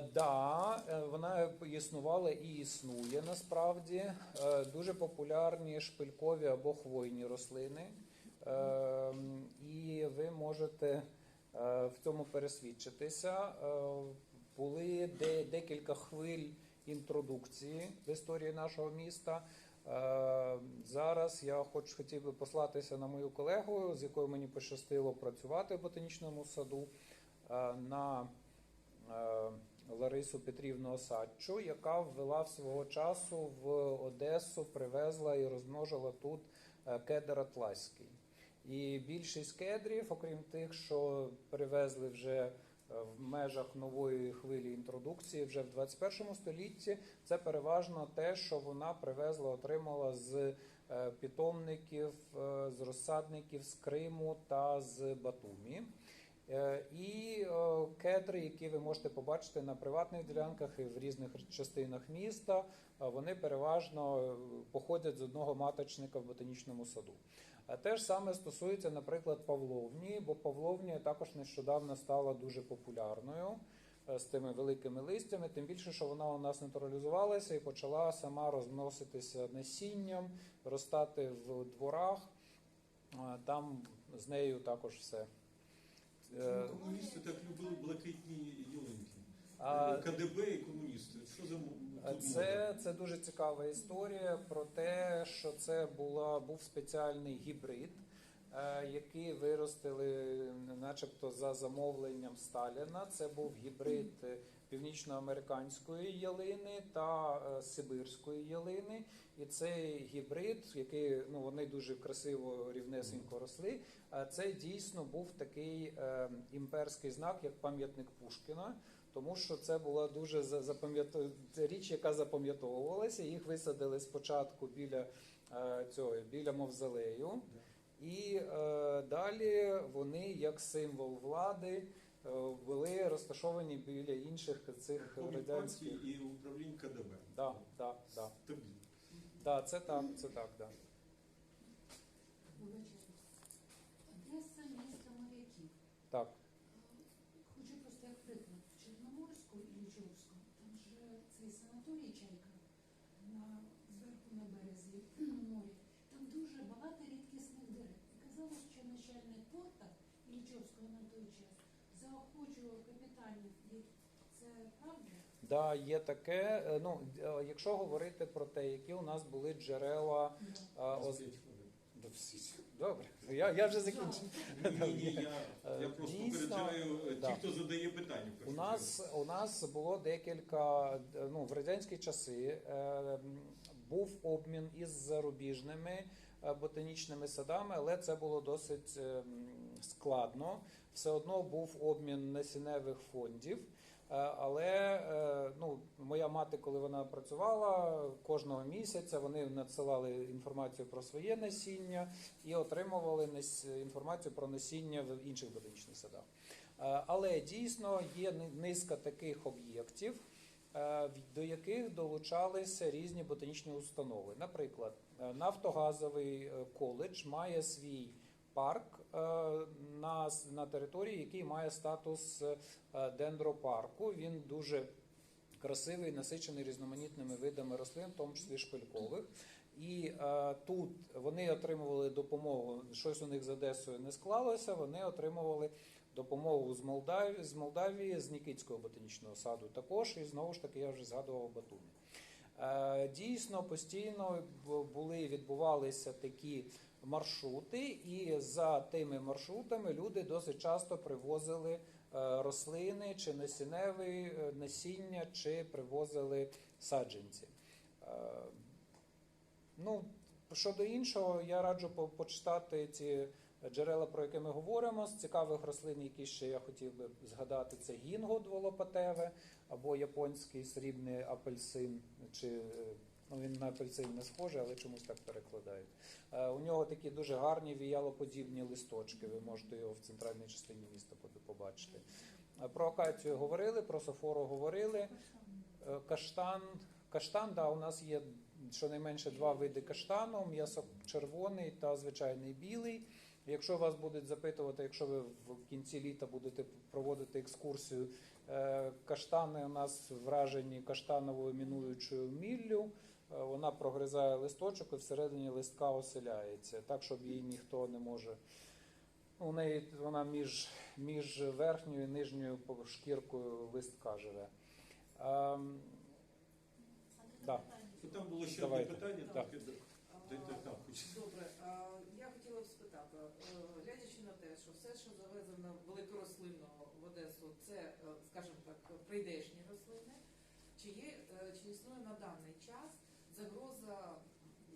Да, е, вона існувала і існує насправді. Е, дуже популярні шпилькові або хвойні рослини. Е, і ви можете в цьому пересвідчитися. Були декілька хвиль інтродукції в історії нашого міста. Зараз я хоч хотів би послатися на мою колегу, з якою мені пощастило працювати в ботанічному саду, на Ларису Петрівну Осадчу, яка ввела в свого часу в Одесу, привезла і розмножила тут е, кедр атласький. І більшість кедрів, окрім тих, що привезли вже е, в межах нової хвилі інтродукції вже в 21 столітті, це переважно те, що вона привезла, отримала з е, питомників, з розсадників з Криму та з Батумі. Е, І кедри, які ви можете побачити на приватних ділянках і в різних частинах міста, е, вони переважно е, походять з одного маточника в ботанічному саду. Те ж саме стосується, наприклад, Павловні, бо Павловня також нещодавно стала дуже популярною з тими великими листями, тим більше, що вона у нас натуралізувалася і почала сама розноситися насінням, ростати в дворах. Там з нею також все. Е, Комуністи так любили блакитні ялинки. А- КДБ і комуністи. Що за Це, це дуже цікава історія про те, що це була, був спеціальний гібрид, е, який виростили, начебто, за замовленням Сталіна. Це був гібрид е, північноамериканської ялини та е, сибирської ялини. І цей гібрид, який ну вони дуже красиво рівнесенько росли. Це дійсно був такий імперський знак, як пам'ятник Пушкіна. Тому що це була дуже за- річ, яка запам'ятовувалася. Їх висадили спочатку біля цього біля мавзолею, і е, далі вони, як символ влади, е, були розташовані біля інших цих радянських. і управлінь КДБ. Да, да, да. Тобі. Да, це так, це так, да. Вибачайте. Одеса місто моряків. Так. Хочу просто як приклад. В Чорноморську і Лічовську, там же цей санаторій Чайка на, зверху на березі моря. Там дуже багато рідкісних дерев. І казалось, що начальник порта Іллічовського на той час заохочував Це правда? Да, є таке. Е, Ну, е, якщо говорити про те, які у нас були джерела е, оз- Добре, я, я вже закінчив. Ні, ні, ні, я, я Е, просто дійсно, попереджаю е, да. ті, хто задає питання. У нас у нас було декілька е, ну в радянські часи е, був обмін із зарубіжними е, ботанічними садами, але це було досить е, складно. Все одно був обмін насінневих фондів. Е, Але е, ну, моя мати, коли вона працювала кожного місяця, вони надсилали інформацію про своє насіння і отримували інформацію про насіння в інших ботанічних садах. Е, Але дійсно є низка таких об'єктів, до яких долучалися різні ботанічні установи. Наприклад, Нафтогазовий коледж має свій парк е, на, на території, який має статус е, дендропарку. Він дуже красивий, насичений різноманітними видами рослин, в тому числі шпилькових. І е, тут вони отримували допомогу. Щось у них з Одесою не склалося. Вони отримували допомогу з Молдавії, з Молдавії, з Нікітського ботанічного саду. Також і знову ж таки я вже згадував Батумі. Е, Дійсно, постійно були відбувалися такі маршрути, і за тими маршрутами люди досить часто привозили е, рослини чи насінневе е, насіння, чи привозили саджанці. Е, Ну, щодо іншого, я раджу почитати ці джерела, про які ми говоримо. З цікавих рослин, які ще я хотів би згадати, це гінго дволопатеве або японський срібний апельсин, чи ну, він на апельсин не схожий, але чомусь так перекладають. Е, У нього такі дуже гарні віялоподібні листочки. Ви можете його в центральній частині міста побачити. Е, Про акацію говорили, про софору говорили. Е, Каштан, каштан, да, у нас є щонайменше два види каштану: м'ясо червоний та звичайний білий. Якщо вас будуть запитувати, якщо ви в кінці літа будете проводити екскурсію, каштани у нас вражені каштановою мінуючою міллю. Е, Вона прогризає листочок і всередині листка оселяється, так, щоб її ніхто не може. У неї вона між, між верхньою і нижньою шкіркою листка живе. Ем, Да. Там було ще Давайте. одне питання, Так. так, дайте там хоч. Добре, а я хотіла б спитати, е, глядячи на те, що все, що завезено великорослинного в Одесу, це, е, скажімо так, прийдешні рослини, чи є е, чи існує на даний час загроза,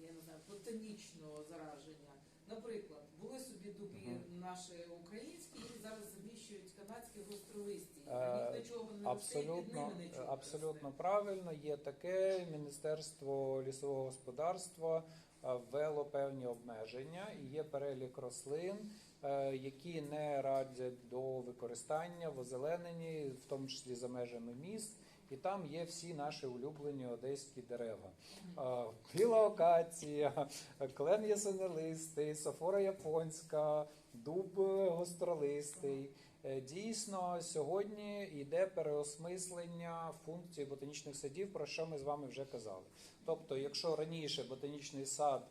я не знаю, ботанічного зараження? Наприклад, були собі дуби Мгм. наші українські, і зараз заміщують канадські гостролисті. Е, нічого не Абсолютно, ними нічого абсолютно правильно. Є таке. Міністерство лісового господарства е, ввело певні обмеження. І є перелік рослин, е, які не радять до використання в озелененні, в тому числі за межами міст. І там є всі наші улюблені одеські дерева. Біла акація, клен ясенелистий, софора японська, дуб гостролистий. Е, Дійсно, сьогодні йде переосмислення функції ботанічних садів, про що ми з вами вже казали. Тобто, якщо раніше ботанічний сад,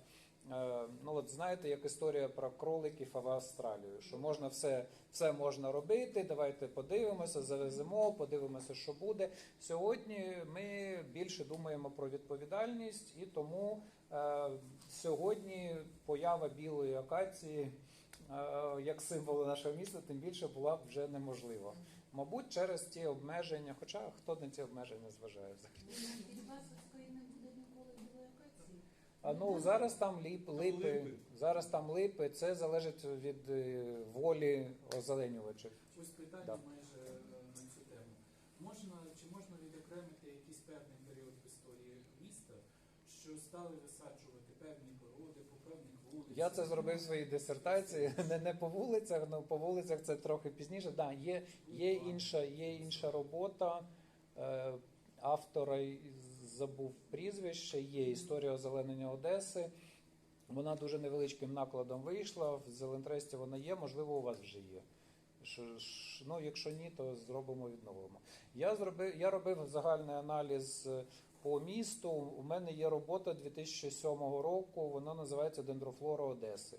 ну от знаєте, як історія про кроликів в Австралію, що можна все, все можна робити, давайте подивимося, завеземо, подивимося, що буде. Сьогодні ми більше думаємо про відповідальність, і тому е, сьогодні поява білої акації е, як символу нашого міста, тим більше була б вже неможлива. Мабуть, через ті обмеження, хоча хто на ці обмеження зважає взагалі. Від Басовської не буде ніколи білої акації. А ну зараз там ліп, липи, липи. зараз там липи. Це залежить від е, волі озеленювачів. Ось питання Да. майже е, на цю тему. Можна чи можна відокремити якийсь певний період в історії міста, що стали висаджувати певні породи по певних вулицях? Я це зробив в своїй дисертації. Не, не по вулицях, ну по вулицях це трохи пізніше. Да, є, є інша, є інша робота е, автора й- забув прізвище. Є історія озеленення Одеси. Вона дуже невеличким накладом вийшла. В Зелентресті вона є, можливо, у вас вже є. Ну, якщо ні, то зробимо відновимо. Я зробив, я робив загальний аналіз е, по місту. У мене є робота 2007 року. Вона називається Дендрофлора Одеси.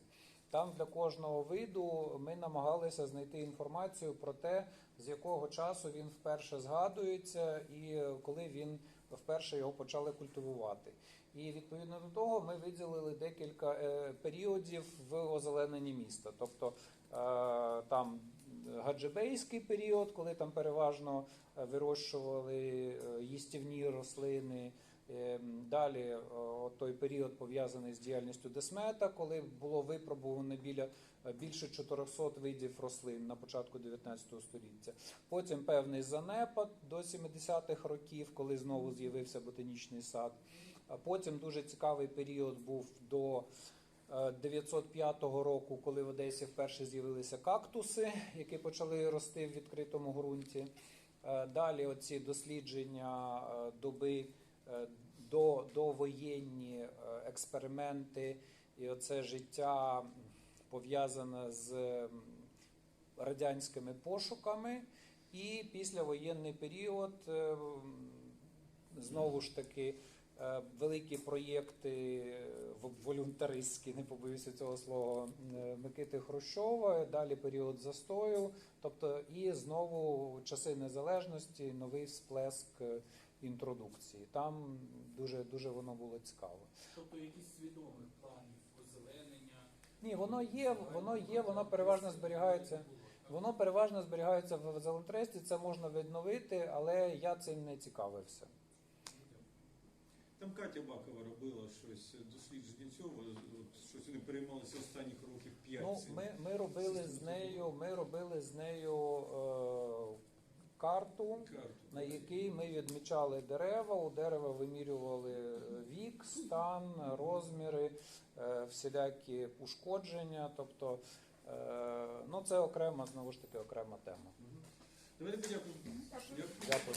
Там для кожного виду ми намагалися знайти інформацію про те, з якого часу він вперше згадується, і коли він вперше його почали культивувати. І відповідно до того ми виділили декілька е, періодів в озелененні міста. Тобто е, там гаджибейський період, коли там переважно е, вирощували їстівні рослини. Е, Далі е, той період пов'язаний з діяльністю Десмета, коли було випробувано біля е, більше 400 видів рослин на початку 19 століття. Потім певний занепад до 70-х років, коли знову з'явився ботанічний сад. Потім дуже цікавий період був до е, 905 року, коли в Одесі вперше з'явилися кактуси, які почали рости в відкритому ґрунті. Е, Далі оці дослідження е, доби е, до, довоєнні е, експерименти і оце життя пов'язане з радянськими пошуками. І післявоєнний період е, знову ж таки е, великі проєкти е, волюнтаристські, не побоюся цього слова, е, Микити Хрущова, далі період застою, тобто і знову часи незалежності, новий всплеск е, інтродукції. Там дуже дуже воно було цікаво. Тобто якісь свідомих планів озеленення. Ні, воно є, воно є, воно переважно зберігається. Воно переважно зберігається в зелентресті, це можна відновити, але я цим не цікавився. Там Катя Бакова робила щось дослідження цього, щось вони переймалися останніх років 5. Ну, ми, ми робили з нею, ми робили з нею е, карту, на якій ми відмічали дерева. У дерева вимірювали е, вік, стан, розміри, е, всілякі ушкодження. Тобто, е, ну це окрема, знову ж таки, окрема тема. Давайте подякуємо. Дякую.